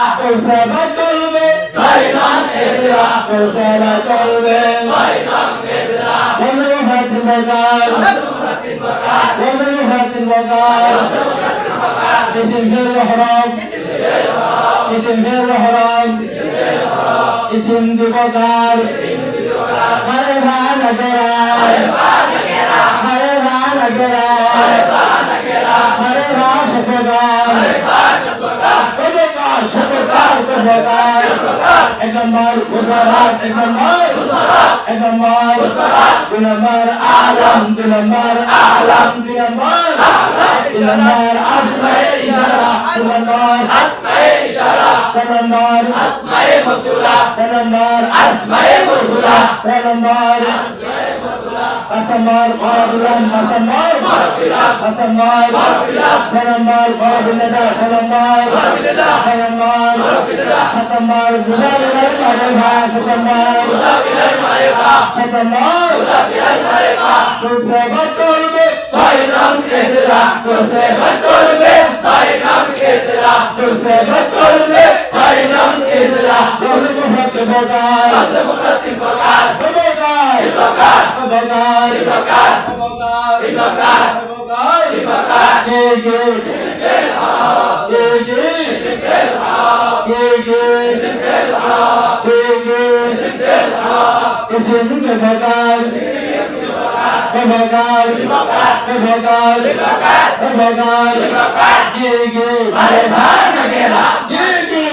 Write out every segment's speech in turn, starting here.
Kuzema kalbe Saydan ezra Kuzema kalbe Saydan ezra Onu hatim bakar Onu hatim bakar Onu hatim bakar İsim gel haram İsim gel haram İsim di bakar Hare bana gera Hare bana gera Hare bana gera Hare bana gera Hare bana gera Hare bana gera সরকার সরকার এক নম্বর গুজরাট এক নম্বর এক নম্বর দু নম্বর আলম দু নম্বর আলম দু নম্বর দু নম্বর আসমায়ে ইশারা। দু নম্বর আসমায়ে ইশারা। দু নম্বর আসমায়ে মাসুলা। দু নম্বর আসমায়ে মাসুলা। দু নম্বর আসমায়ে असमार बाबुलम असमार बाबुलम असमार बाबुलम फरमार बाबुलदा फरमार बाबुलदा फरमार बाबुलदा असमार गुलाबिलर मारे भा असमार गुलाबिलर मारे भा असमार गुलाबिलर मारे भा तुझसे बतौर में सारे नाम के जरा तुझसे बतौर में सारे नाम के जरा तुझसे बतौर में सारे नाम के जरा बोल मोहब्बत बगा मोहब्बत बगा बगा बगा Dibakar, dibakar, dibakar, dibakar, dibakar, dibakar. Ye ye, istiklal ha. Ye ye, istiklal ha. Ye ye, istiklal ha. Ye ye, istiklal ha. İstiklalın dibakar. Dibakar, dibakar, dibakar, dibakar, dibakar, dibakar. Ye ye, alevhan agela. Ye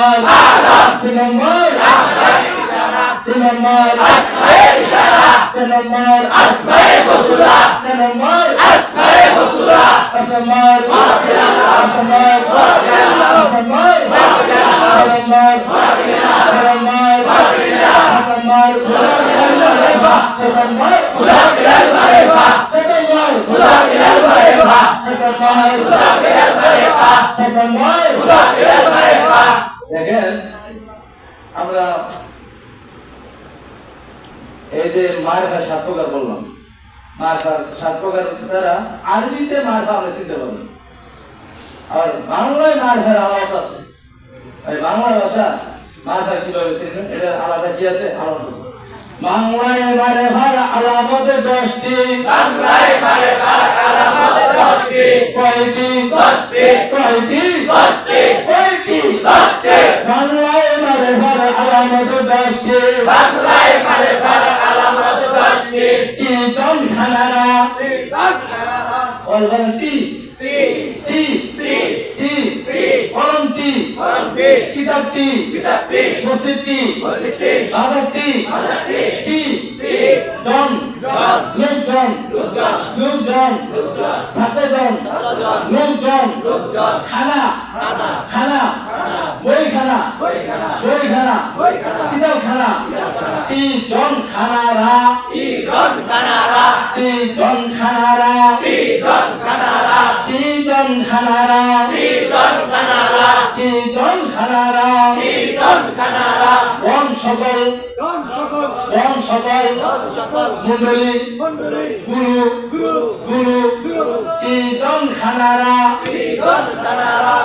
নম্বর দুই নম্বর নম্বর তিন নম্বর আসমায়ে মসুলা তিন নম্বর যে সাত প্রকার বললাম। মারফা সাত প্রকার দ্বারা আরবিতে মারফা আমরা চিনতে পারব আর বাংলায় মারফার আলাদা আছে। বাংলা ভাষা মারফা কীভাবে চিনবেন এটা আলাদা কি আছে? আলাদা আছে। বাংলায় মারফার আলামতে দশটি। বাংলায় মারেফা আলামত দশটি। কয়টি? দশটি। কয়টি? দশটি। কয়টি? দশটি। বাংলায় মারফার আলামতে দশটি। বাংলায় মারেফার আলামত বলবেন টি। তি টি তি টি তি কলম টি। করমটি কিতাব টি। কিতাবটি মসজিদ টি। মসজিদটি বাজার টি। মাজারটি টি। তি জন। জন। লোকজন। লোকজন। লোকজন। লোকজন। ছাত্রজন। ছাত্রজন। লোকজন। লোকজন। খানা খানা খানা বইখানা বইখানা বইখানা বইখানা কিতাবখানা টি জন খানারা তি জন খানারা টি জন খানারা তি জন খানারা টি জন খানারা তি খানারা টি খানারা তি খানারা বন সকল জন বন সকল মন্ডলী। মন্ডলী। গুরু। গুরু। গুরু। গুরু। জন খানারা জন খানারা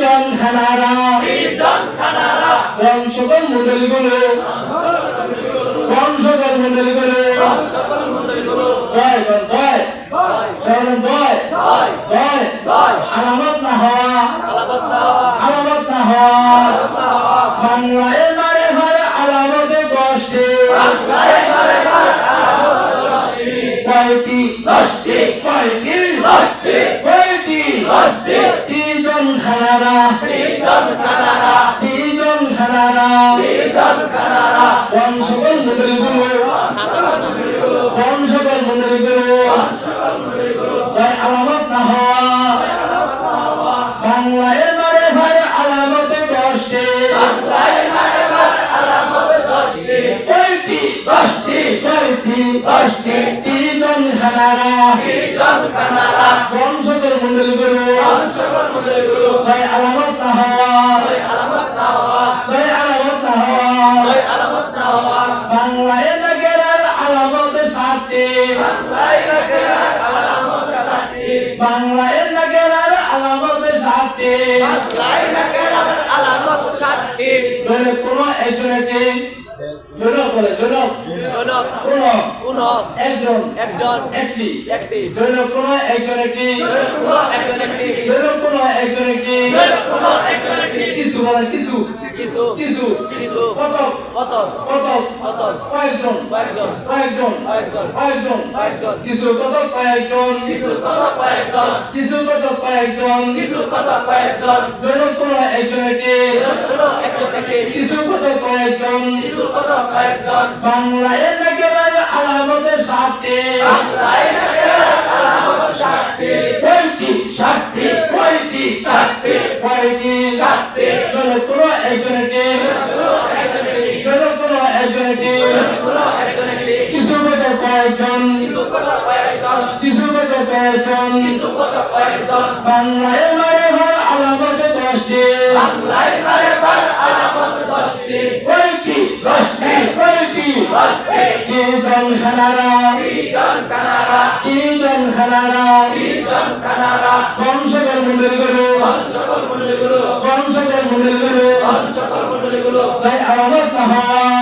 জন খানারা জন খানারা বন সকল মন্ডলীগুলো বন সকল মন্ডলীগুলো জন সকল মন্ডলীগুলো জয় গণ জয় জয়। জয়। জয়। কোন কোন একজন একজন একটি একটি। জনক কোন একজন একটি কোন একজন একটি। জনক কোন একজন একটি কোন একজন একটি। কিছু বলে কিছু কিছু কিছু কিছু। কত কত কত কত কয়েকজন কয়েকজন। কয়েকজন কয়েকজন। কয়েকজন। কয়েকজন। কিছু কত কয়েকজন। কিছু কত কয়েকজন। কিছু কত কয়েকজন। কিছু কত কয়েকজন। জনক কোন একজন একটি। কোন একজন একটি। কিছু কত কয়েকজন। কিছু কত কয়েকজন। বাংলায় আলামতে শক্তি পয়টি শক্তি পয়টি শক্তি পয়টি শক্তি কোন কোন একজনকে কোন কোন একজনকে। কিছু কত কয়েকজন কিছু কত কয়েকজন কিছু কত কয়েকজন কিছু কত কয়েকজন বাংলায় মারে আলামতে দশটি বাংলায় Idan খানারা Idan খানারা বংশকর Kanara Idan বংশকর বংশধর মন্ডলীগুলো। বংশকর মন্ডলীগুলো। বংশধর বংশকর বংশধর মন্ডলীগুলো। তাই আলাদা হয়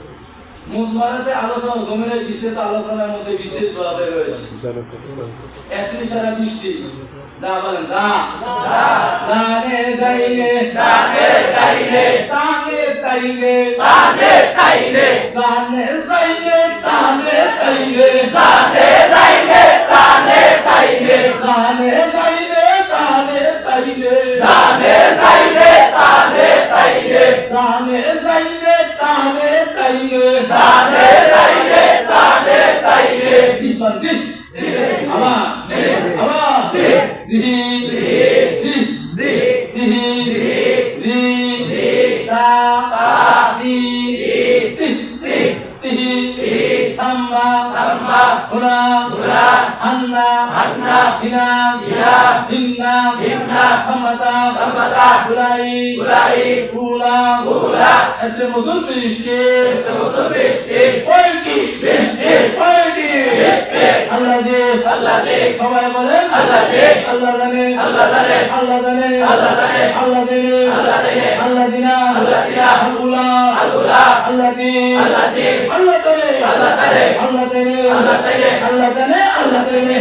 মুজমারাতে আলোচনা জমিনের বিস্তৃত আলোচনার মধ্যে বিস্তৃত ভাবে রয়েছে একটি সারা বৃষ্টি যা বলেন যা দানে যাইনে দানে তাইনে দানে তাইনে দানে যাইনে তানে তাইনে দানে যাইনে দানে তাইনে দানে যাইনে তানে তাইনে দানে যাইনে দানে তাইনে দানে যাইনে তানে Hola. anna anna ina ina inna inna samata samata ulai ulai ula ula اسم مضل بشتي اسم مضل بشتي بشتي بشتي بشتي الله دي الله دي সবাই বলেন আল্লাহ দে আল্লাহ দানে আল্লাহ দানে আল্লাহ দানে আল্লাহ দানে আল্লাহ দিনে আল্লাহ দিনে আল্লাহ দিনা আল্লাহ দিনা আল্লাহ আল্লাহ আল্লাহ দে আল্লাহ দে আল্লাহ আল্লাহ আল্লাহ আল্লাহ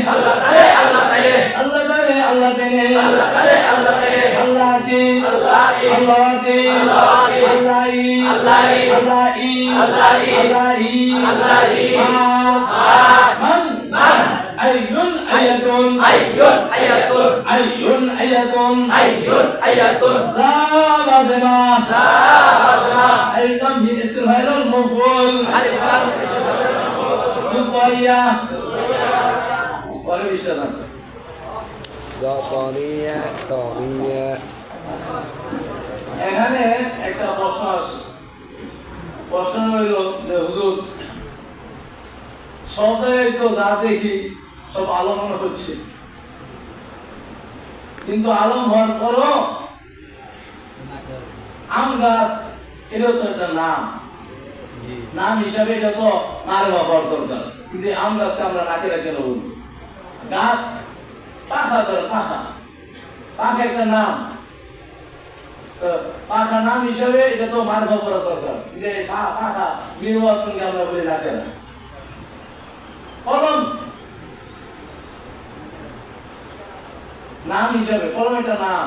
আল্লাহ তালে আল্লাহ তালে আল্লাহ তালে আল্লাহ তালে আল্লাহ তালে আল্লাহ তালে আল্লাহ তে আল্লাহ আল্লাহ তে আল্লাহ আল্লাহ আল্লাহ আল্লাহ আল্লাহ আল্লাহ আল্লাহ মান মান আইয়ুন আইয়াতুন আইয়ুন আইয়াতুন আইয়ুন আইয়াতুন আইয়ুন আইয়াতুন লা বাদনা লা বাদনা আইয়ুন হি ইসতিফাইল মুফউল আলিফ লাম ইসতিফাইল মুফউল এখানে একটা প্রশ্ন আছে। প্রশ্ন হইল যে হুজুর তো দেখি সব হচ্ছে। কিন্তু আলম হওয়ার পরও আম গাছ এটাও তো একটা নাম। নাম হিসাবে এটা তো মারে হওয়ার দরকার। কিন্তু আম গাছকে আমরা নাকে রাখে নেব গাছ পাখা ধরে পাখা। পাখা একটা নাম। পাখা নাম হিসাবে এটা তো মারবা করা দরকার। কিন্তু পাখা নির্বাচনকে আমরা বলি নাকে না। কলম। নাম হিসাবে কলম একটা নাম।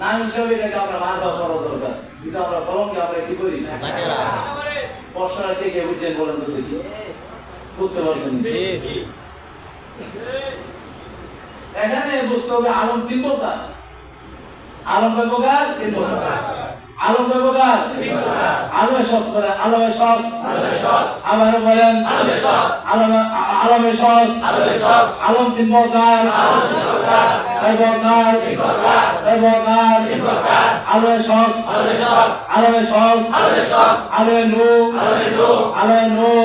নাম হিসাবে এটাকে আমরা মারবা করা দরকার। কিন্তু আমরা কলমকে আমরা কি করি? প্রশ্নটা কে কে বুঝছেন বলেন তো দেখি। বুঝতে পারছেন? এখানে বুঝতে হবে আলম তিন প্রকার আলম কয় প্রকার? তিন প্রকার আলম কয় প্রকার? আলমের সস বলে আলমের সস। আবার বলেন আলমের সস। আলম তিন প্রকার কয় প্রকার? কয় প্রকার? আলমের সস। আলমের সস আলমের নূর আলমের নূর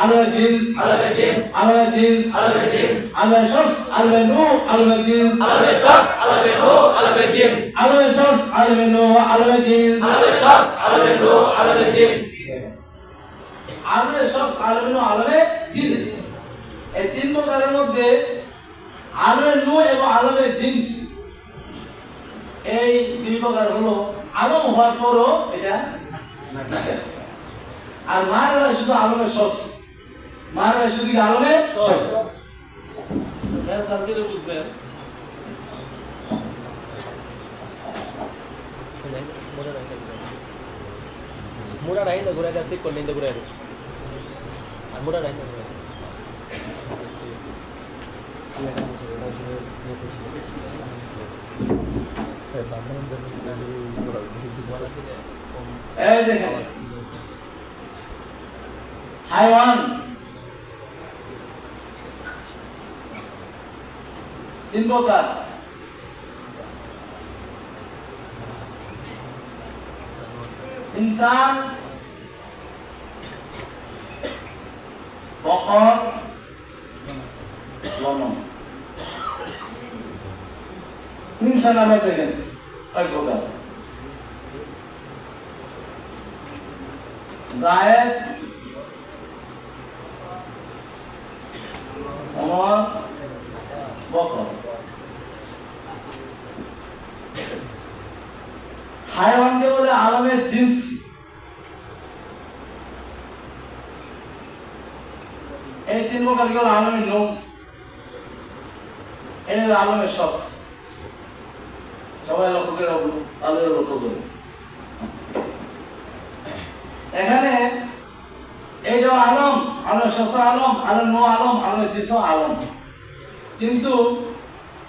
আলমের জিন্স আলমের জিন্স আলমের সস আলমের নূর আলমের জিন্স আলমের সস আলমের নূর আলমের জিন্স আলমের সস আলমের নূর আলমের জিন্স এই তিন প্রকারের মধ্যে আলমের নূর এবং আলমের জিন্স এই দুই প্রকার হলো আলম হওয়ার পরও এটা আর মার হয় শুধু আলমের সস মার হয় শুধু আলমের সস বুঝবেন Murah dah ini gurau dah sih kau ni dah এই দেখেন হাইওয়ান তিন প্রকার ইনসান বকর লমন ইনসান আবার দেখেন কয় প্রকার জায়েদ ওমর বকর হাইওয়ানকে বলে আলমের জিন্স। এই তিন প্রকার কি হলো? আলমের নোম এই হলো আলমের সস। সবাই আলমের লক্ষ্য করে এখানে এই যে আলম, আলো শস্য আলম, আলো নো আলম, আলো জিস আলম। কিন্তু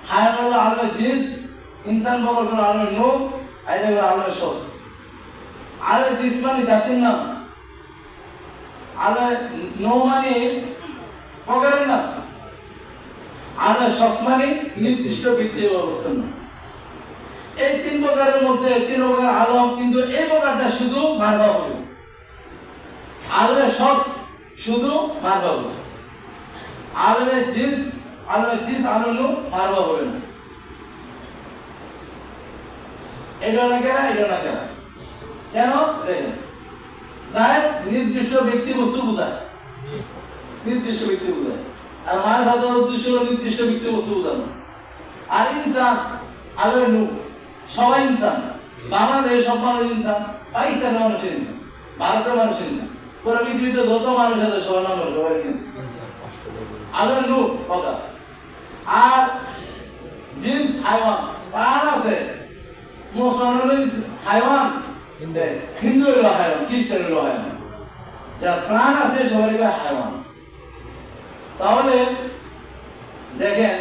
হায়ার হলো আলো জিস, ইনসান হলো আলো নো আর এটা হলো আলো শস আলো জিস মানে জাতির নাম। আলো নো মানে প্রকারের নাম। আলো শস মানে নির্দিষ্ট ব্যক্তির অবস্থান। নাম এই তিন প্রকারের মধ্যে, তিন প্রকার আলম, কিন্তু এই প্রকারটা শুধু মারবা হবে আলমের সস শুধু মারবা হবে আলমের জিন্স আলমের জিন্স আলমু মারবা হবে না। এটা না কেনা এটা না কেনা। কেন? জায়দ নির্দিষ্ট ব্যক্তি বস্তু বোঝায়। নির্দিষ্ট ব্যক্তি বোঝায়। আর মায়ের ভাতার উদ্দেশ্য নির্দিষ্ট ব্যক্তি বস্তু বোঝানো। আর ইনসান আলমের নূর সবাই ইনসান। বাংলাদেশ সব মানুষ ইনসান পাকিস্তানের মানুষের ইনসান ভারতের মানুষের ইনসান। পুরো পৃথিবীতে যত মানুষ আছে নাম হলো সবাই ইনসান। আলোর নূর কথা। আর জিন্স হাইওয়ান প্রাণ আছে। মুসলমান হলো হাইওয়ান হিন্দু। হলো হাইওয়ান খ্রিস্টান হলো হাইওয়ান। যার প্রাণ আছে সবারই হাইওয়ান। তাহলে দেখেন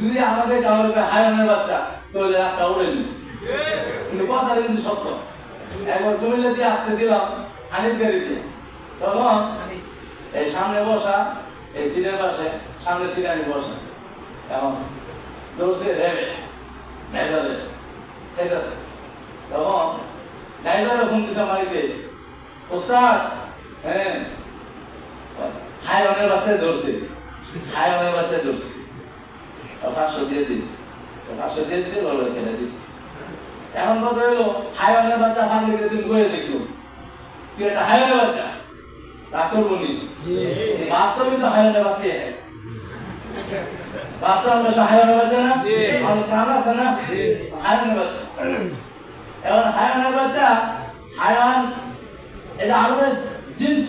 যদি আমাদের কাউকে হাইওয়ানের বাচ্চা তাহলে একটা উড়ে নি কিন্তু কথা কিন্তু সত্য। একবার কুমিল্লা দিয়ে আসতেছিলাম, হানিফ গাড়ি দিয়ে। তখন এই সামনে বসা, এই সিটের পাশে, সামনে সিটে আমি বসা। এখন দৌড়ছে রেবে ড্রাইভারে ঠিক আছে। তখন ড্রাইভারে ফোন দিছে মারিতে ওস্তাদ হ্যাঁ হাইওয়ানের বাচ্চা ধরছে হাইওয়ানের বাচ্চা ধরছে তো পাঁচশো দিয়ে দিন। দিচ্ছি এখন কথা হলো হাইওয়ানের বাচ্চা ফার্মিকে তুমি করে দেখল তুই একটা হাইওয়ানের বাচ্চা তা করব নি? বাস্তবে তো হাইওয়ানের বাচ্চা বাস্তবে আমরা হাইওয়ানের বাচ্চা না? আমাদের প্রাণ আছে না? হাইওয়ানের বাচ্চা। এখন হাইওয়ানের বাচ্চা হাইওয়ান এটা আমাদের জিন্স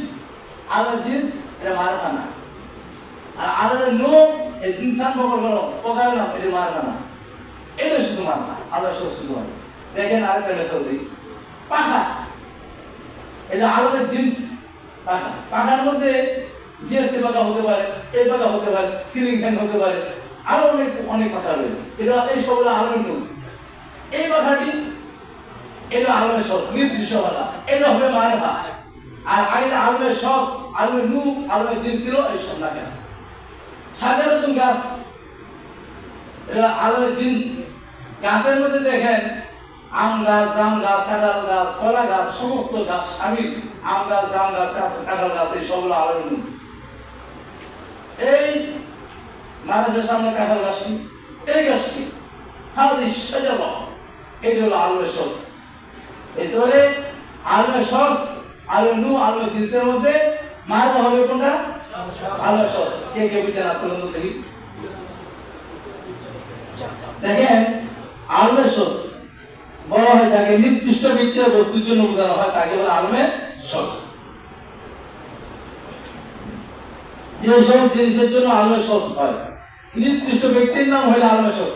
আমাদের জিন্স এটা না আর আমাদের নো এই বলো পোকার নাম এটা মারবা না আমরা শুধু মারবা দেখেন আরেকটা মেসেজ দিই পাখা। এটা আমাদের জিন্স, পাখা। পাখার মধ্যে জিএসসি পাখা হতে পারে এই পাখা হতে পারে, সিলিং ফ্যান হতে পারে। আরও অনেক অনেক পাখা রয়েছে। এটা এই সবগুলো আলোর নূর এই পাখাটি, এটা আলমের সস, নির্দিষ্ট পাখা। এটা হবে মায়ের পা আর আগে আলমের সস আলমের নু আলমের জিনিস ছিল, এই সব না কেন সাধারণত গাছ। এটা আলমের জিনিস। গাছের মধ্যে দেখেন, আম গাছ, জাম গাছ, কাঁঠাল গাছ, কলা গাছ, সমস্ত গাছ সামিল আম গাছ, জাম গাছ, কাঁঠাল গাছ এই সবগুলো আলমের নু এই মানুষের সামনে কাঁঠাল গাছটি, এই গাছটি হাউদি সাজাবো। এটি হলো আলমের সস এতরে আলমের সস আলু নু আলু জিন্সের মধ্যে মারব হবে কোনটা? আলু সস কে কে বুঝেন আসলে দেখি। দেখেন আলমের সস বলা হয় যাকে নির্দিষ্ট ব্যক্তির বস্তুর জন্য বোঝানো হয়, তাকে বলে আলমের সস যে সব জিনিসের জন্য আলমের সস হয়, নির্দিষ্ট ব্যক্তির নাম হইলে আলমের সস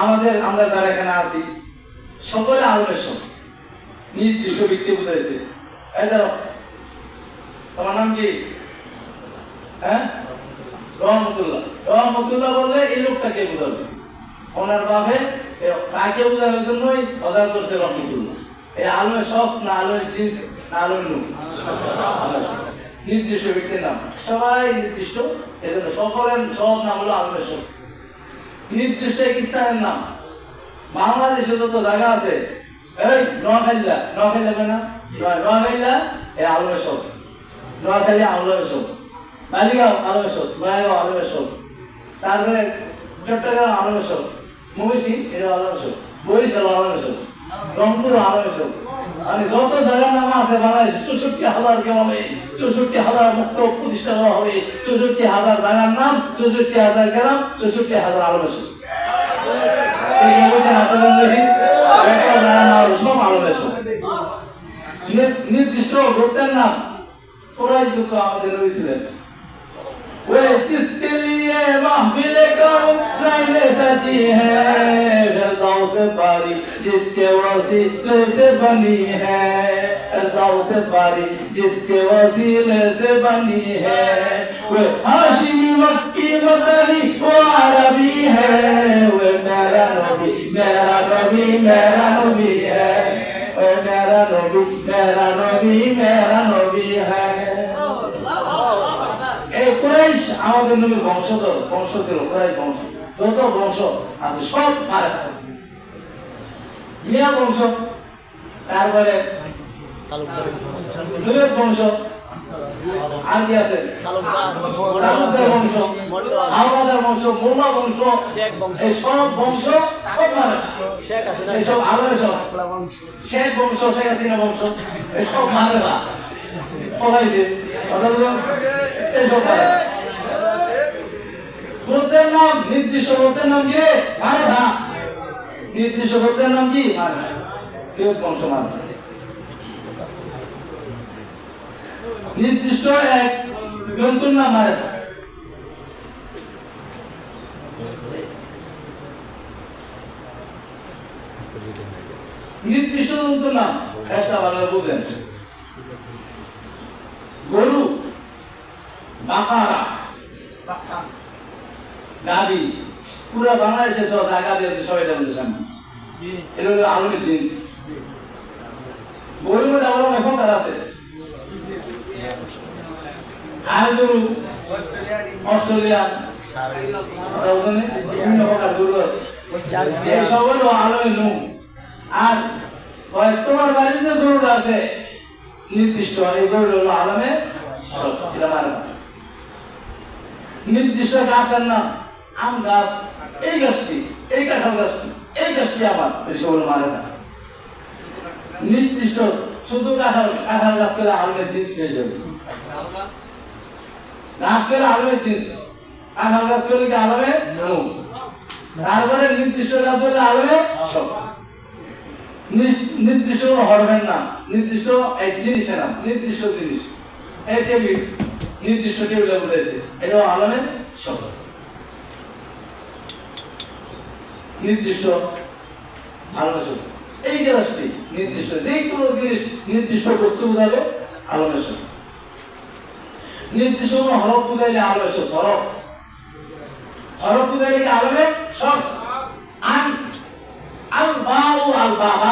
আমাদের, আমরা যারা এখানে আছি, সকলে আলমের সস নির্দিষ্ট ব্যক্তি বুঝাইছে এই ধরো তোমার নাম কি? হ্যাঁ? রহমতুল্লাহ। রহমতুল্লাহ বললে এই লোকটাকে বুঝাবে। ওনার বাপে তাকে বোঝানোর জন্যই অজান করছে রহমতুল্লাহ এই আলমের সস না আলমের জিন্স, না আলমের নুন। নির্দিষ্ট ব্যক্তির নাম। সবাই নির্দিষ্ট। এজন্য সকলের সব নাম হলো আলমের সস নির্দিষ্ট এক স্থানের নাম। বাংলাদেশে যত জায়গা আছে, এই নোয়াখাইলা নোয়াখাইলা কেন নোয়াখাইলা এই আলমের সস নোয়াখালী আলমের সস বালিগাঁও আলমের সস বড়াইগাঁও আলমের সস তারপরে চট্টগ্রাম আলমের সস রংপুর সস মানে আছে চৌষট্টি হাজার চৌষট্টি হাজার চৌষট্টি হাজার নাম, চৌষট্টি হাজার গ্রাম, চৌষট্টি হাজার নির্দিষ্ট গোত্রের নাম কোরআন যুক্ত আমাদের নবী ছিলেন। वे जिसके लिए महफिल करूँ रहने सजी है फिरदौस बारी जिसके वसीले से बनी है फिरदौस बारी जिसके वसीले से बनी है वे हाशिमी मक्की मदनी वो अरबी है वे मेरा नबी मेरा नबी मेरा नबी है वे मेरा नबी मेरा नबी मेरा नबी है। এই কুরাইশ আমাদের নবীর বংশধর বংশ ছিল কুরাইশ বংশ। যত বংশ আছে, সব মারে মিয়া বংশ, তারপরে সুয়েদ বংশ, আর কি আছে? তালুকদার বংশ, হাওলাদার বংশ, মোল্লা বংশ। এই সব বংশ সব মারে এইসব আলোয় সব। শেখ বংশ, শেখ হাসিনা বংশ এসব মানে নাম, নির্দিষ্ট নাম কি? নির্দিষ্ট নাম কি? নির্দিষ্ট এক জন্তুর নাম মানে নির্দিষ্ট জন্তুর নাম, একটা ভালো বুঝেন। গরু বাপারা গাবি পুরো বাংলাদেশে সব জায়গা দিয়ে সবাই বলছে সামনে। এটা হলো আলমের জিনিস। গরুর মধ্যে এখন তার আছে। আর গরু অস্ট্রেলিয়া বিভিন্ন প্রকার গরু আছে। সব হলো আলোয় নু। আর তোমার বাড়িতে গরু আছে নির্দিষ্ট এগুলো হলো আলমে। নির্দিষ্ট গাছের নাম আম গাছ এই গাছটি এই কাঁঠাল গাছটি এই গাছটি আমার মানে না। নির্দিষ্ট শুধু কাঁঠাল কাঁঠাল গাছ করে আলমের জিনিস যাবে। গাছ করে আলমের জিনিস কাঁঠাল গাছ করে কি আলমে? তারপরে নির্দিষ্ট গাছ বলে আলমে সব। নির্দিষ্ট কোনো নির্দিষ্ট এক জিনিসের নাম, নির্দিষ্ট জিনিস। এই টেবিল নির্দিষ্ট টেবিলে বলেছে এটাও আলমে সব নির্দিষ্ট জিনিস নির্দিষ্ট বস্তু নির্দিষ্ট আন আল বাউ আল বা বা তো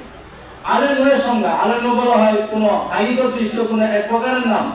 আলের নূরের সংজ্ঞা। আলেন বলা হয় কোন হাইগত দৃষ্ট কোন এক প্রকারের নাম।